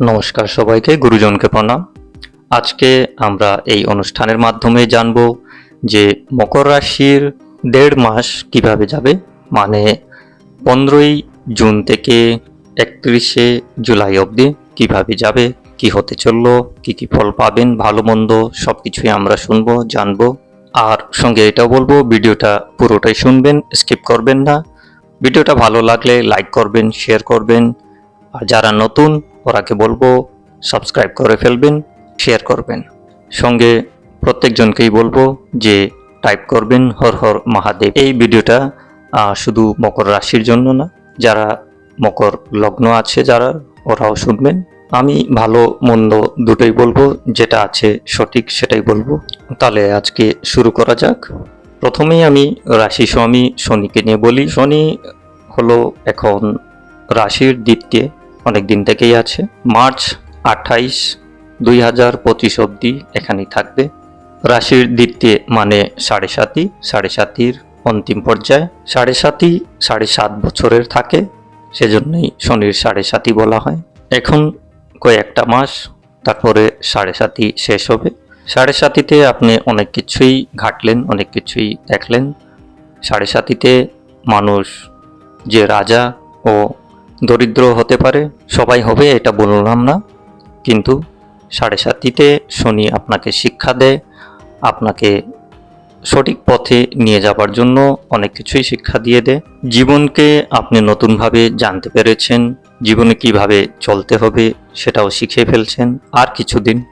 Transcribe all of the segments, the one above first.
নমস্কার সবাইকে, গুরুজনকে প্রণাম। আজকে আমরা এই অনুষ্ঠানের মাধ্যমে জানব যে মকর রাশির দেড় মাস কীভাবে যাবে মানে পনেরোই জুন থেকে একত্রিশে জুলাই অবধি কীভাবে যাবে, কি হতে চলল, কি কি ফল পাবেন, ভালো মন্দ সব কিছুই আমরা শুনব, জানব। আর সঙ্গে এটাও বলব, ভিডিওটা পুরোটাই শুনবেন, স্কিপ করবেন না। ভিডিওটা ভালো লাগলে লাইক করবেন, শেয়ার করবেন। আর যারা নতুন ওরাকে বলব সাবস্ক্রাইব করে ফেলবেন শেয়ার করবেন। সঙ্গে প্রত্যেকজনকেই বলব যে টাইপ করবেন হর হর মহাদেব। এই ভিডিওটা শুধু মকর রাশির জন্য না, যারা মকর লগ্ন আছে যারা, ওরাও শুনবেন। আমি ভালো মন্দ দুটোই বলব, যেটা আছে সঠিক সেটাই বলব। তাহলে আজকে শুরু করা যাক। প্রথমেই আমি রাশি স্বামী শনিকে নিয়ে বলি। শনি হলো এখন রাশির দ্বিতীয়। অনেক দিন থেকেই আছে। মার্চ আঠাইশ দুই হাজার পঁচিশ অবধি এখানেই থাকবে। রাশির দ্বিতীয় মানে সাড়ে সাতি সাড়ে সাতির অন্তিম পর্যায়ে। সাড়ে সাতি সাড়ে সাত বছরের থাকে, সেজন্যই শনির সাড়ে সাতি বলা হয়। এখন কয়েকটা মাস, তারপরে সাড়ে সাতি শেষ হবে। সাড়ে সাতিতে আপনি অনেক কিছুই ঘাটলেন, অনেক কিছুই দেখলেন। সাড়ে সাতিতে মানুষ, যে রাজা ও দরিদ্র হতে পারে, সবাই হবে, এটা বললাম না। কিন্তু সাড়ে সাতিতে শনি আপনাকে শিক্ষা দেয়, আপনাকে সঠিক পথে নিয়ে যাবার জন্য অনেক কিছুই শিক্ষা দিয়ে দেয়। জীবনকে আপনি নতুনভাবে জানতে পেরেছেন, জীবনে কীভাবে চলতে হবে সেটাও শিখে ফেলছেন। আর কিছুদিন,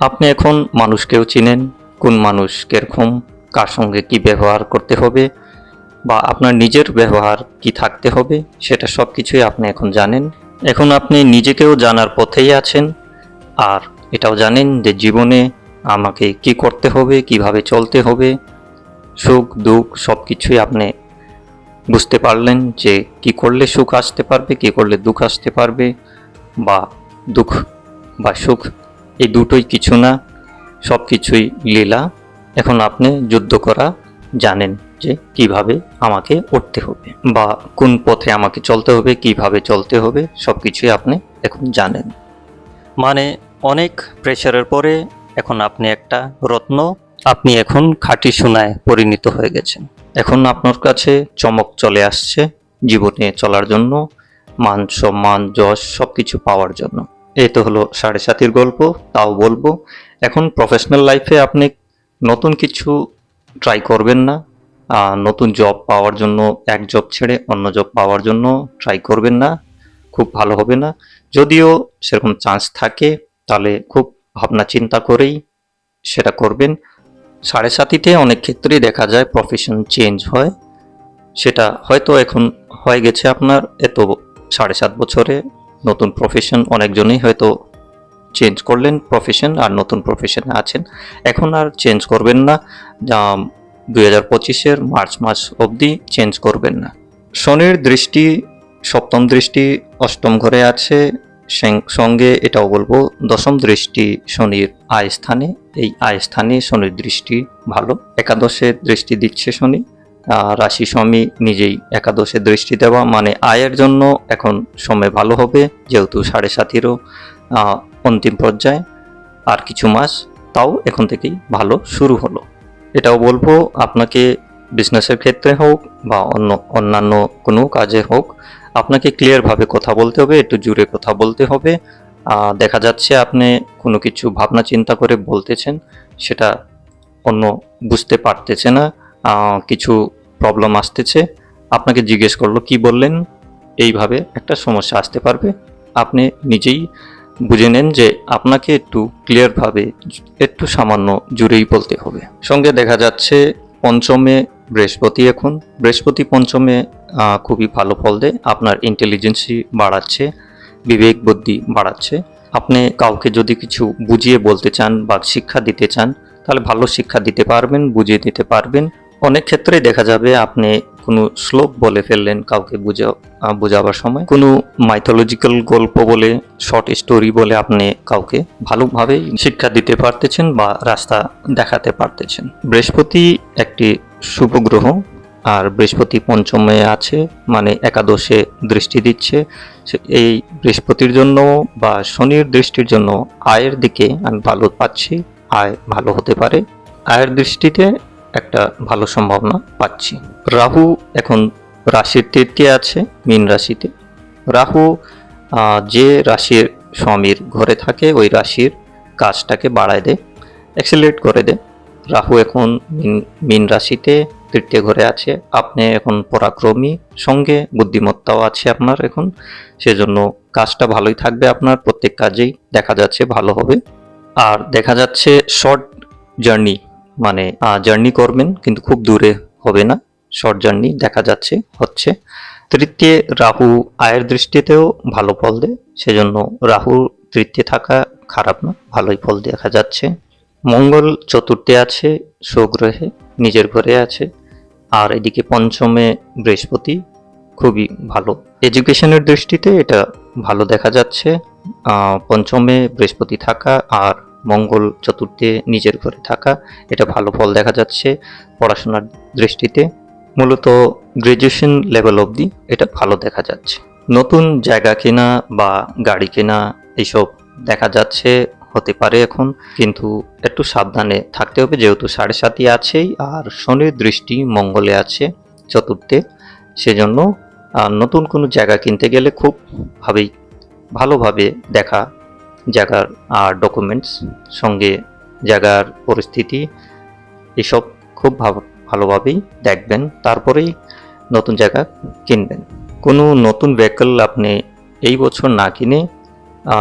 আপনি এখন মানুষকেও চিনেন, কোন মানুষ কীরকম, কার সঙ্গে কী ব্যবহার করতে হবে বা আপনার নিজের ব্যবহার কি থাকতে হবে, সেটা সব কিছুই আপনি এখন জানেন। এখন আপনি নিজেকেও জানার পথেই আছেন, আর এটাও জানেন যে জীবনে আমাকে কি করতে হবে, কীভাবে চলতে হবে। সুখ, দুঃখ সব কিছুই আপনি বুঝতে পারলেন যে কি করলে সুখ আসতে পারবে, কি করলে দুঃখ আসতে পারবে, বা দুঃখ বা সুখ এই দুটোই কিছু না সব কিছুই লীলা। এখন আপনি যুদ্ধ করা জানেন। যে কীভাবে আমাকে উঠতে হবে বা কোন পথে আমাকে চলতে হবে, কীভাবে চলতে হবে সব কিছুই আপনি এখন জানেন। মানে অনেক প্রেশারের পরে এখন আপনি একটা রত্ন আপনি এখন খাঁটি সোনায় পরিণত হয়ে গেছেন। এখন আপনার কাছে চমক চলে আসছে জীবনে চলার জন্য, মান সম্মান, যশ সব কিছু পাওয়ার জন্য। এই তো হলো সাড়ে সাতির গল্প, তাও বলব, এখন প্রফেশনাল লাইফে আপনি নতুন কিছু ট্রাই করবেন না নতুন জব পাওয়ার জন্য এক জব ছেড়ে অন্য জব পাওয়ার জন্য ট্রাই করবেন না, খুব ভালো হবে না। যদিও সেরকম চান্স থাকে, তাহলে খুব ভাবনা চিন্তা করেই সেটা করবেন। সাড়ে সাতিতে অনেক ক্ষেত্রেই দেখা যায় প্রফেশন চেঞ্জ হয়। সেটা হয়তো এখন হয়ে গেছে আপনার, এত সাড়ে সাত বছরে নতুন প্রফেশন অনেকজনই হয়তো চেঞ্জ করলেন প্রফেশন আর নতুন প্রফেশনে আছেন। এখন আর চেঞ্জ করবেন না। দুই হাজার পঁচিশের মার্চ মাস অবধি চেঞ্জ করবেন না। শনির দৃষ্টি, সপ্তম দৃষ্টি, অষ্টম ঘরে আছে। সঙ্গে এটাও বলব, দশম দৃষ্টি শনির আয় স্থানে এই আয় স্থানে শনির দৃষ্টি ভালো। একাদশে দৃষ্টি দিচ্ছে শনি রাশি স্বামী নিজেই একাদশে দৃষ্টি দেওয়া মানে আয়ের জন্য এখন সময় ভালো হবে, যেহেতু সাড়ে সাতিরও অন্তিম পর্যায়ে, আর কিছু মাস, তাও এখন থেকেই ভালো, শুরু হলো। এটাও বলব, আপনাকে বিজনেসের ক্ষেত্রে হোক বা অন্য, অন্যান্য কোনো কাজে হোক, আপনাকে ক্লিয়ারভাবে কথা বলতে হবে, একটু জুড়ে কথা বলতে হবে। দেখা যাচ্ছে আপনি কোনো কিছু ভাবনা চিন্তা করে বলতেছেন, সেটা অন্য বুঝতে পারতেছে না কিছু প্রবলেম আসতেছে। আপনাকে জিজ্ঞেস করল, কি বললেন? এইভাবে একটা সমস্যা আসতে পারবে। আপনি নিজেই বুঝে নেন যে আপনাকে একটু ক্লিয়ারভাবে একটু সামান্য জুড়েই বলতে হবে। সঙ্গে দেখা যাচ্ছে পঞ্চমে বৃহস্পতি এখন। বৃহস্পতি পঞ্চমে খুবই ভালো ফল দেয়। আপনার ইন্টেলিজেন্সি বাড়াচ্ছে, বিবেক বুদ্ধি বাড়াচ্ছে। আপনি কাউকে যদি কিছু বুঝিয়ে বলতে চান বা শিক্ষা দিতে চান, তাহলে ভালো শিক্ষা দিতে পারবেন, বুঝিয়ে দিতে পারবেন। অনেক ক্ষেত্রে দেখা যাবে আপনি কোনো শ্লোক বলে ফেললেন কাউকে বুঝা বোঝাবার সময়, কোনো মাইথোলজিক্যাল গল্প বলে শর্ট স্টোরি বলে আপনি কাউকে ভালোভাবেই শিক্ষা দিতে পারতেছেন বা রাস্তা দেখাতে পারতেছেন। বৃহস্পতি একটি শুভ গ্রহ, আর বৃহস্পতি পঞ্চমে আছে মানে একাদশে দৃষ্টি দিচ্ছে। এই বৃহস্পতির জন্য বা শনির দৃষ্টির জন্য আয়ের দিকে আমি ভালো পাচ্ছি, আয় ভালো হতে পারে। আয়ের দৃষ্টিতে একটা ভালো সম্ভাবনা পাচ্ছি। রাহু এখন রাশির তৃতীয় আছে, মীন রাশিতে। রাহু যে রাশির স্বামীর ঘরে থাকে, ওই রাশির কাজটাকে বাড়ায় দেয় অ্যাক্সিলেট করে দেয়। রাহু এখন মীন- মীন রাশিতে তৃতীয় ঘরে আছে, আপনি এখন পরাক্রমী, সঙ্গে বুদ্ধিমত্তাও আছে আপনার এখন, সেজন্য কাজটা ভালোই থাকবে আপনার, প্রত্যেক কাজেই দেখা যাচ্ছে ভালো হবে। আর দেখা যাচ্ছে শর্ট জার্নি মানে জার্নি করবেন, কিন্তু খুব দূরে হবে না। শর্ট জার্নি দেখা যাচ্ছে, হচ্ছে। তৃতীয়, রাহু আয়ের দৃষ্টিতেও ভালো ফল দেয়, সেজন্য রাহু তৃতীয় থাকা খারাপ না, ভালোই ফল দেখা যাচ্ছে। মঙ্গল চতুর্থে আছে স্বগ্রহে নিজের ঘরে আছে। আর এদিকে পঞ্চমে বৃহস্পতি, খুবই ভালো। এডুকেশনের দৃষ্টিতে এটা ভালো দেখা যাচ্ছে। পঞ্চমে বৃহস্পতি থাকা আর মঙ্গল চতুর্থে নিজের ঘরে থাকা, এটা ভালো ফল দেখা যাচ্ছে পড়াশোনার দৃষ্টিতে। মূলত গ্রাজুয়েশন লেভেল অবধি এটা ভালো দেখা যাচ্ছে। নতুন জায়গা কেনা বা গাড়ি কেনা এইসব দেখা যাচ্ছে, হতে পারে এখন, কিন্তু একটু সাবধানে থাকতে হবে, যেহেতু সাড়ে সাতই আছেই, আর শনির দৃষ্টি মঙ্গলে আছে চতুর্থে। সেজন্য নতুন কোনো জায়গা কিনতে গেলে খুব ভাবেই, ভালোভাবে দেখা জায়গার আর ডকুমেন্টস সঙ্গে জায়গার পরিস্থিতি, এসব খুব ভাব- ভালোভাবেই দেখবেন। তারপরেই নতুন জায়গা কিনবেন। কোনো নতুন ভেহিকল আপনি এই বছর না কিনে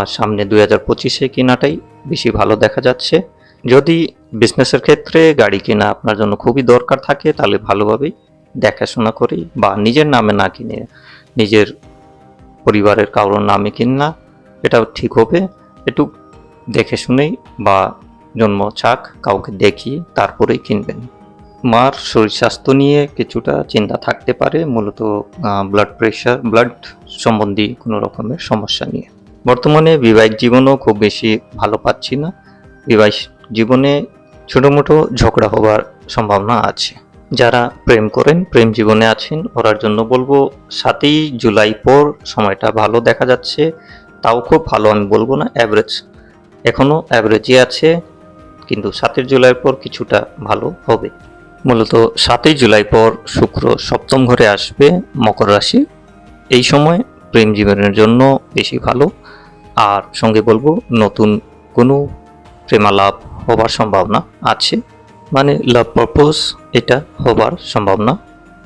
সামনে দুই হাজার পঁচিশে কেনাটাই বেশি ভালো দেখা যাচ্ছে। যদি বিজনেসের ক্ষেত্রে গাড়ি কেনা আপনার জন্য খুবই দরকার থাকে, তাহলে ভালোভাবেই দেখাশোনা করি বা নিজের নামে না কিনে, নিজের পরিবারের কারোর নামে কিনা এটাও ঠিক হবে। একটু দেখে শুনেই বা জন্ম চাক কাউকে দেখিয়ে তারপরেই কিনবেন। মার শরীর স্বাস্থ্য নিয়ে কিছুটা চিন্তা থাকতে পারে, মূলত ব্লাড প্রেশার ব্লাড সম্বন্ধী কোনো রকমের সমস্যা নিয়ে। বর্তমানে বিবাহিক জীবনও খুব বেশি ভালো পাচ্ছি না। বিবাহিক জীবনে ছোটো মোটো ঝগড়া হবার সম্ভাবনা আছে। যারা প্রেম করেন, প্রেম জীবনে আছেন, ওরার জন্য বলব সাতই জুলাই পর সময়টা ভালো দেখা যাচ্ছে। তাও খুব ভালো, আমি বলব না অ্যাভারেজ এখনও অ্যাভারেজই আছে, কিন্তু সাতই জুলাই পর কিছুটা ভালো হবে। মূলত সাতই জুলাই পর শুক্র সপ্তম ঘরে আসবে মকর রাশি। এই সময় প্রেম জীবনের জন্য বেশি ভালো। আর সঙ্গে বলব, নতুন কোনো প্রেমালাপ হবার সম্ভাবনা আছে। মানে লাভ পারপোজ এটা হবার সম্ভাবনা।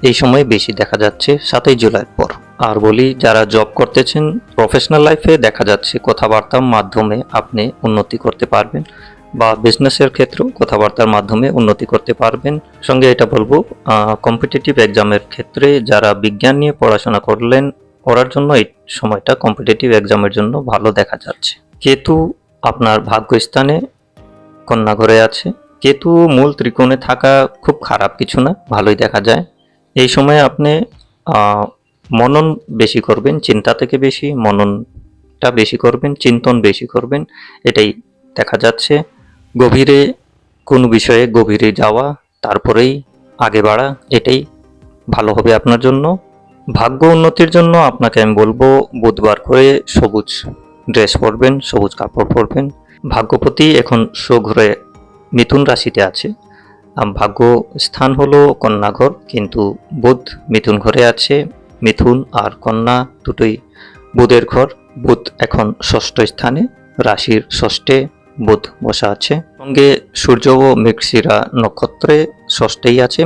এই সময় বেশি দেখা যাচ্ছে সাতই জুলাইয়ের পর। আর বলি, যারা জব করতেছেন প্রফেশনাল লাইফে দেখা যাচ্ছে কথাবার্তার মাধ্যমে আপনি উন্নতি করতে পারবেন বা বিজনেসের ক্ষেত্রেও কথাবার্তার মাধ্যমে উন্নতি করতে পারবেন। সঙ্গে এটা বলব কম্পিটিটিভ এক্সামের ক্ষেত্রে যারা বিজ্ঞান নিয়ে পড়াশোনা করলেন করার জন্য এই সময়টা কম্পিটিটিভ এক্সামের জন্য ভালো দেখা যাচ্ছে। কেতু আপনার ভাগ্যস্থানে কন্যা ঘরে আছে। কেতু মূল ত্রিকোণে থাকা খুব খারাপ কিছু না, ভালোই দেখা যায়। এই সময় আপনি মনন বেশি করবেন, চিন্তা থেকে বেশি, মননটা বেশি করবেন, চিন্তন বেশি করবেন, এটাই দেখা যাচ্ছে। গভীরে কোনো বিষয়ে গভীরে যাওয়া, তারপরেই আগে বাড়া, এটাই ভালো হবে আপনার জন্য। ভাগ্য উন্নতির জন্য আপনাকে আমি বলব, বুধবার করে সবুজ ড্রেস পরবেন, সবুজ কাপড় পরবেন। ভাগ্যপতি এখন সুঘরে মিথুন রাশিতে আছে। ভাগ্য স্থান হলো কন্যাঘর, কিন্তু বুধ মিথুন ঘরে আছে। মিথুন আর কন্যা দুটোই বুধের ঘর। বুধ এখন ষষ্ঠ স্থানে, রাশির ষষ্ঠে বুধ বসা আছে। সঙ্গে সূর্য ও মৃগশিরা নক্ষত্রে ষষ্ঠেই আছে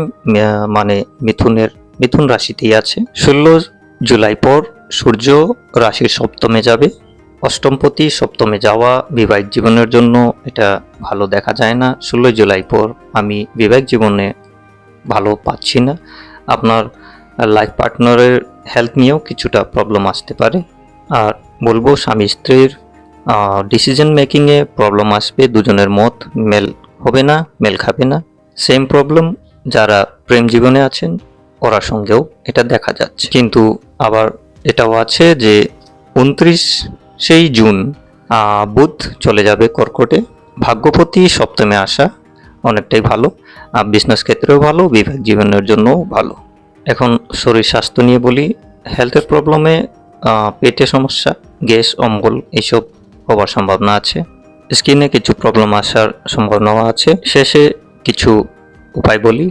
মানে মিথুনের, মিথুন রাশিতেই আছে। ষোলো জুলাই পর সূর্য রাশির সপ্তমে যাবে। অষ্টমপতি সপ্তমে যাওয়া বিবাহিক জীবনের জন্য এটা ভালো দেখা যায় না। ষোলোই জুলাই পর আমি বিবাহিক জীবনে ভালো পাচ্ছি না। আপনার লাইফ পার্টনারের হেলথ নিয়েও কিছুটা প্রবলেম আসতে পারে। আর বলব স্বামী স্ত্রীর ডিসিশন মেকিংয়ে প্রবলেম আসবে, দুজনের মত মেল হবে না মেল খাবে না। সেম প্রবলেম যারা প্রেম জীবনে আছেন, ওরা সঙ্গেও এটা দেখা যাচ্ছে। কিন্তু আবার এটাও আছে যে উনত্রিশ সেই জুন বুধ চলে যাবে কর্কটে। ভাগ্যপতি সপ্তমে আসা অনেকটাই ভালো বিজনেস ক্ষেত্রেও ভালো, বিভাগ জীবনের জন্যও ভালো। এখন শরীর স্বাস্থ্য নিয়ে বলি। হেলথের প্রবলেমে পেটে সমস্যা, গ্যাস, অম্বল এইসব হওয়ার সম্ভাবনা আছে। স্কিনে কিছু প্রবলেম আসার সম্ভাবনাও আছে। শেষে কিছু উপায় বলি,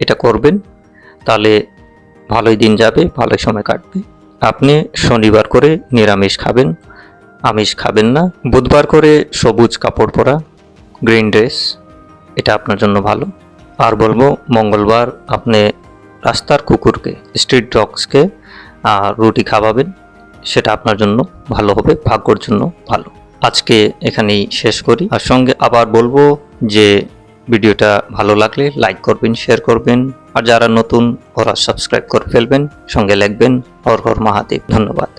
এটা করবেন, তাহলে ভালোই দিন যাবে, ভালোই সময় কাটবে। আপনি শনিবার করে নিরামিষ খাবেন, আমিষ খাবেন না। বুধবার করে সবুজ কাপড় পরা গ্রিন ড্রেস এটা আপনার জন্য ভালো। আর বলব, মঙ্গলবার আপনি রাস্তার কুকুরকে, স্ট্রিট ডগসকে রুটি খাওয়াবেন। সেটা আপনার জন্য ভালো হবে, ভাগ্যর জন্য ভালো। আজকে এখানেই শেষ করি। আর সঙ্গে আবার বলব যে ভিডিওটা ভালো লাগলে লাইক করবেন, শেয়ার করবেন। আর যারা নতুন, ওরা সাবস্ক্রাইব করে ফেলবেন, সঙ্গে লিখবেন। হর হর মহাদেব, ধন্যবাদ।